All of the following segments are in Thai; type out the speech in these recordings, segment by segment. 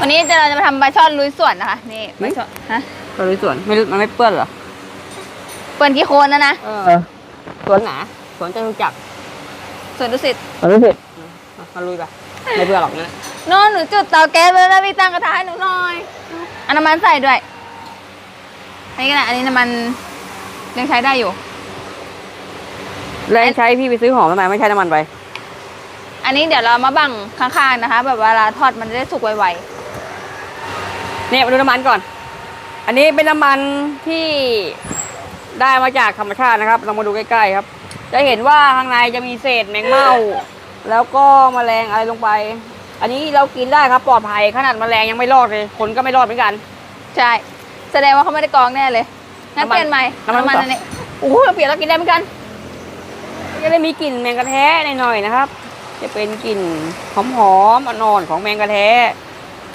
วันนี้จะเราจะมาทำปลาช่อนลุยสวนนะคะ นี่ปลาช่อนฮะเราลุยสวนไม่มันไม่เปื้อนเหรอเปิดกี่โคนนะนะเออสวนหนาสวนจะรู้จักสวนดุสิตเราลุยสิมาลุยไปไม่เปื้อนหรอกนะโน่นหนูจุดเตาแก๊สเลยแล้วพี่ตั้งกระทะให้หนูหน่อยเอาน้ำมันใส่ด้วยอันนี้ก็ได้อันนี้น้ำมันยังใช้ได้อยู่ แล้วใช้พี่ไปซื้อหอมทำไมไม่ใช้น้ำมันไป อันนี้เดี๋ยวเรามาบังข้างๆนะคะ แบบเวลาทอดมันจะได้สุกไว เนี่ยมาดูน้ำมันก่อน อันนี้เป็นน้ำมันที่ได้มาจากธรรมชาตินะครับเรามาดูใกล้ๆครับ จะเห็นว่าข้างในจะมีเศษแมงเม่าแล้วก็แมลงอะไรลงไป อันนี้เรากินได้ครับปลอดภัยขนาดแมลงยังไม่รอดเลยคนก็ไม่รอดเหมือนกันๆใช่ แสดงว่าเขาไม่ได้กรองแน่เลยงั้นน้ำมันเปลี่ยนใหม่น้ำมันอันนี้โอ้โหเปลี่ยนแล้วกินได้เหมือนกันจะได้มีกลิ่นแมงกะแท้หน่อยๆนะครับ จะเป็นกลิ่นหอมๆอ่อนๆของแมงกะแท้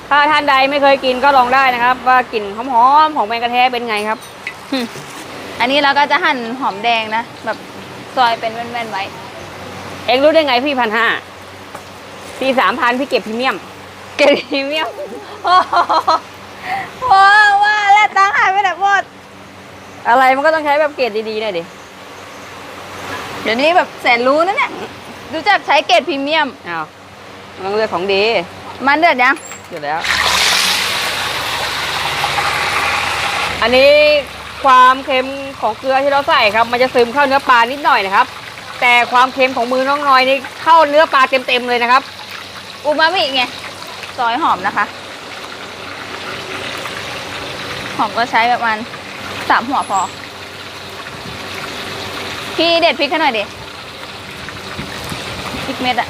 ถ้าท่านใดไม่เคยกินก็ลองได้นะครับ ว่ากลิ่นหอมๆของแมงกะแท้เป็นไงครับ อันนี้เราก็จะหั่นหอมแดงนะ แบบซอยเป็นแว่นๆไว้ เองรู้ได้ไงพี่พันห้าพี่สามพันพี่เก็บพรีเมียม เกรดพรีเมียมโอ้โหว้าว่าแล้วตังค์หายไปไหนหมดอะไรมันก็ต้องใช้แบบเกรดดีๆหน่อยดิ เดี๋ยวนี้แบบแสนรู้นะเนี่ยรู้จักใช้เกรดพรีเมียมอ้าวมันต้องเลือกของดี มันเดือดยัง อยู่แล้ว อันนี้ความเค็มของเกลือที่เราใส่ครับ มันจะซึมเข้าเนื้อปลานิดหน่อยนะครับ แต่ความเค็มของมือน้องน้อยนี่เข้าเนื้อปลาเต็มๆเลยนะครับ อูมามิไงซอยหอมนะคะ หอมก็ใช้ประมาณสามหัวพอ พี่เด็ดพริกให้หน่อยดิพริกเม็ดอะ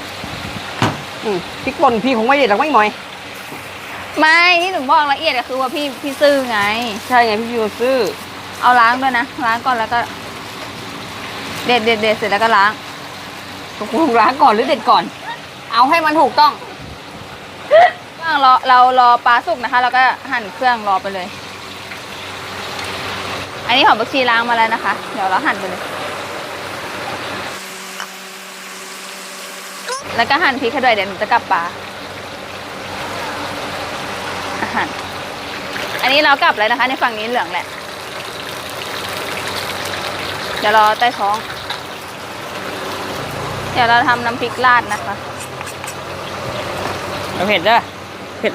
อืมพริกป่นพี่คงไม่เด็ดหรอกไม่หมอย ไม่ที่หนูบอกละเอียดก็คือว่าพี่พี่ซื้อไง ใช่ไงพี่ยูซื้อ เอาล้างด้วยนะ ล้างก่อนแล้วก็ เด็ดเด็ดเด็ดเสร็จแล้วก็ล้างตกลงล้างก่อนหรือเด็ดก่อน เอาให้มันถูกต้องระหว่างรอเรารอปลาสุกนะคะ แล้วก็หั่นเครื่องรอไปเลย อันนี้หอมบักชีล้างมาแล้วนะคะ เดี๋ยวเราหั่นไปเลย แล้วก็หั่นพริกให้ด้วยเดี๋ยวหนูจะกลับปลาอาหาร อันนี้เรากลับแล้วนะคะ ในฝั่งนี้เหลืองแหละ เดี๋ยวรอใต้ท้อง เดี๋ยวเราทำน้ำพริกราดนะคะเอาเผ็ดเด้อเผ็ด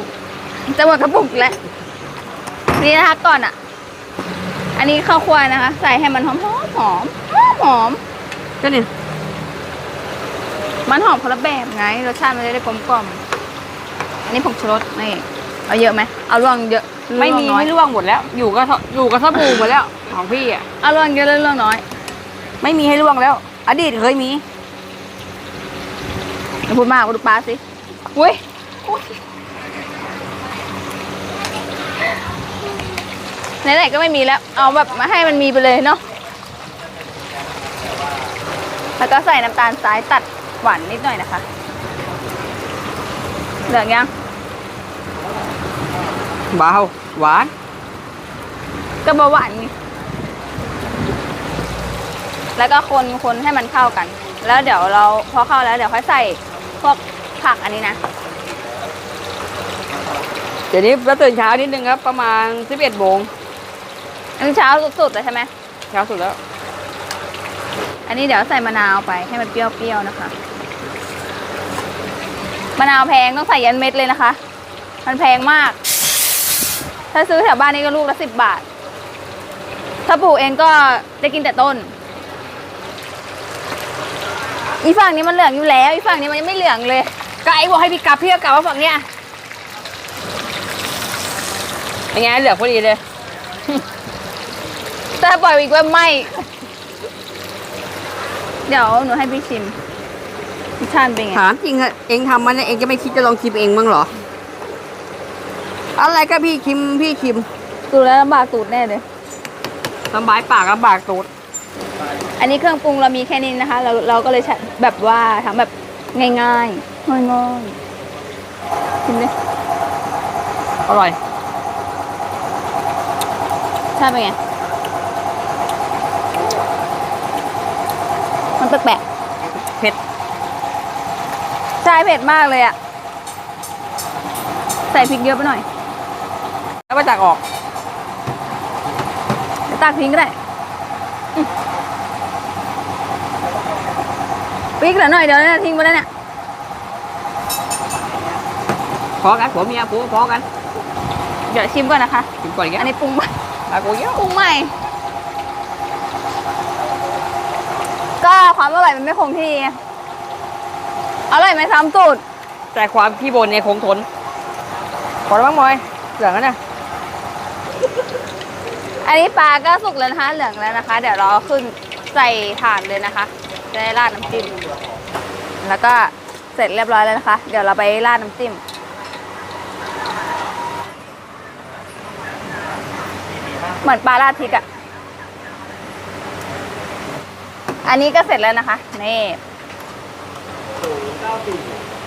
จะหมดกระปุกแล้วนี่นะคะก่อนอะ อันนี้ข้าวคั่วนะคะ ใส่ให้มันหอมหอมหอมหอมหอมก็นี่มันหอมคนละแบบไงรสชาติมันจะได้กลมกล่อมอันนี้ผงชูรสนี่เอาเยอะไหมเอาล่วงเยอะหรือ ไม่มีล่วงน้อยไม่ร่วงหมดแล้ว อยู่ก็อยู่กับสบู่หมดแล้วของพี่อะเอาล่วงเยอะหรือล่วงน้อย ไม่มีให้ร่วงแล้ว อดีตเคยมีอย่าพูดมากดูปลาสิอุ้ยอุ๊ยไหนๆก็ไม่มีแล้ว เอาแบบมาให้มันมีไปเลยเนาะ แล้วก็ใส่น้ำตาลทรายตัดหวานนิดหน่อยนะคะ เหลืองยัง เบาหวาน ก็เบาหวานไงแล้วก็คนคนให้มันเข้ากัน แล้วเดี๋ยวเราพอเข้าแล้วเดี๋ยวค่อยใส่พวกผักอันนี้นะ เดี๋ยวนี้เราตื่นเช้านิดนึงครับ ประมาณ11โมงอันนี้เช้าสุดๆเลยใช่ไหมเช้าสุดแล้ว อันนี้เดี๋ยวใส่มะนาวไปให้มันเปรี้ยวๆนะคะ มะนาวแพงต้องใส่ยันเม็ดเลยนะคะ มันแพงมาก ถ้าซื้อแถวบ้านนี้ก็ลูกละสิบบาท ถ้าปลูกเองก็ได้กินแต่ต้น อีฝั่งนี้มันเหลืองอยู่แล้ว อีฝั่งนี้มันยังไม่เหลืองเลย ก็ไอ้บอกให้พี่กลับพี่ก็กลับว่าฝั่งเนี้ยเป็นไงเหลืองพอดีเลยถ้าปล่อยอีกว่าไม่ เดี๋ยวหนูให้พี่ชิมรสชาติเป็นไง ถามจริงเหอะเองทำมันเนี่ยเองจะไม่คิดจะลองชิมเองบ้างเหรอ อะไรก็พี่ชิมพี่ชิมตูดแล้วลำบากตูดแน่เลย ลำบายปากลำบากตูดอันนี้เครื่องปรุงเรามีแค่นี้นะคะ เราเราก็เลยใช้แบบว่าทำแบบง่ายๆง่ายๆชิมเลยอร่อยชาติเป็นไง มันแปลกเผ็ดๆใช่เผ็ดมากเลยอะแสส่พริกเยอะไปหน่อย แล้วก็ตักออกเดี๋ยวตักทิ้งก็ได้อืมพริกเหลือหน่อยเดียวเนี่ยทิ้งไปแล้วเนี่ยพอกันผัวเมียผัวพอกัน เดี๋ยวชิมก่อนนะคะกินก่อนอีกอันแล้วนี้ปรุงใหม่ตากูเยอะปรุงใหม่ ก็ความอร่อยมันไม่คงที่ไงอร่อยไหมซ้ำสูตรแต่ความขี้บ่นเนี่ยคงทนพอแล้วมั้งมอยเหลืองแล้วเนี่ย อันนี้ปลาก็สุกแล้วนะคะเหลืองแล้วนะคะ เดี๋ยวเราเอขึ้นใส่ถ่านเลยนะคะจะได้ราดน้ำจิ้มแล้วก็เสร็จเรียบร้อยแล้วนะคะ เดี๋ยวเราไปราดน้ำจิ้มเหมือนปลาราดพริกอะอันนี้ก็เสร็จแล้วนะคะนี่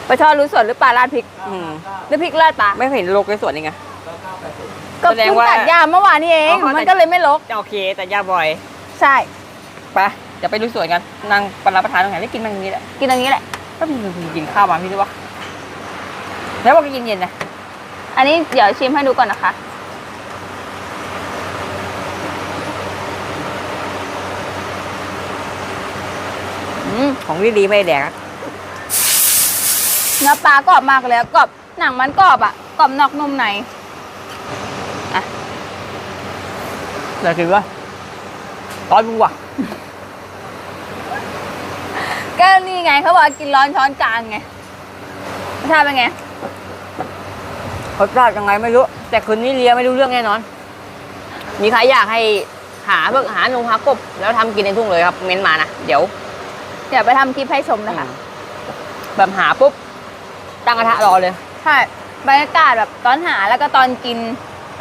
ปลาช่อนรู้ส่วนหรือปลาราดพริกอืมหรือพริกราดปลาไม่เห็นโลกในสวนนี่ไง ก็แสดงเพิ่งว่า ตัดยาเมื่อวานนี้เอง อ๋อเขามันตัดก็เลยไม่ลกจะโอเค แต่ยาบ่อยใช่ ไปเดี๋ยวไปดูสวนกันนั่งปลารับประทานตรงไหนได้กินมันอย่างนี้แหละกินอย่างนี้แหละ ก็มีกินข้าวมาพี่ด้วยวะแล้วบอกกินเย็นๆนะอันนี้เดี๋ยวชิมให้ดูก่อนนะคะ อืมของดีๆไม่ได้แดกอะเนื้อปลากรอบมากเลยอะกรอบหนังมันกรอบอะกรอบนอกนุ่มใน เดี๋ยวกินวะร้อนมึงว่ะก็นี่ไงเขาบอกว่ากินร้อนช้อนกลางไงรสชาติเป็นไงรสชาติยังไงไม่รู้ แต่คืนนี้เลียไม่รู้เรื่องแน่นอน มีใครอยากให้หาเบิกหาหนูหากบ แล้วทำกินในทุ่งเลยครับเม้นมานะ เดี๋ยวเดี๋ยวไปทำคลิปให้ชมนะคะแบบหาปุ๊บตั้งกระทะรอเลย ใช่ บรรยากาศแบบตอนหาแล้วก็ตอนกิน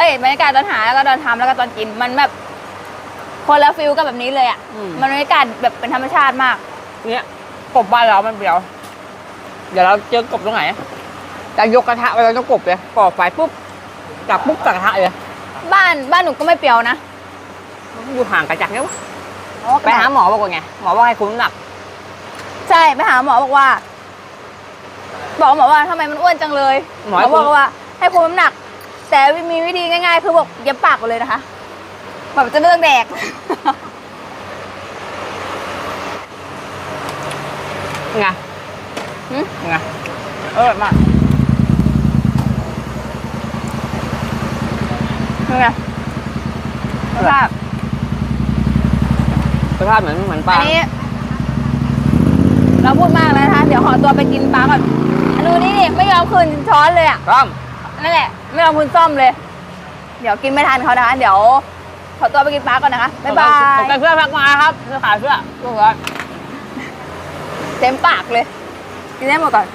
เอ้ยบรรยากาศตอนหาแล้วก็ตอนทำแล้วก็ตอนกินมันแบบคนละฟิลกับแบบนี้เลยอะอืม มันบรรยากาศแบบเป็นธรรมชาติมาก เนี่ยกบบ้านเรามันเปรียว เดี๋ยวเราเจอกบตรงไหนจะยกกระทะไปเราจะกบเลยก่อไฟปุ๊บจับปุ๊บตักกระทะเลยบ้านบ้านหนูก็ไม่เปรียวนะอยู่ห่างกระจักเนี่ยวะไปหาหมอบอกว่าไงหมอว่าให้คุณน้ำหนักใช่ไปหาหมอบอกว่า บอกหมอว่าทำไมมันอ้วนจังเลยหมอให้บอกว่า ให้คุมน้ำหนัก แต่มีวิธีง่ายๆ คือบอกเย็บปากไปเลยนะคะแบบจะไม่ต้องแดก ไงหึ ไงเออมากนี่ไงรสชาติรสชาติเหมือนเหมือนปลาอันนี้ เราพูดมากแล้วนะคะ เดี๋ยวขอตัวไปกินปลาก่อนอันนู้นนี่นี่ไม่ยอมคืนช้อนเลยอะครับ นั่นแหละ ไม่ยอมคืนซ่อมเลย เดี๋ยวกินไม่ทันเขานะคะเดี๋ยว ขอตัวไปกินปลาก่อนนะคะบ๊ายบาสนใจยเพื่อนพักมาครับเสื้อขายเสื้อลูกเหรอเต็มปากเลย กินได้หมดก่อน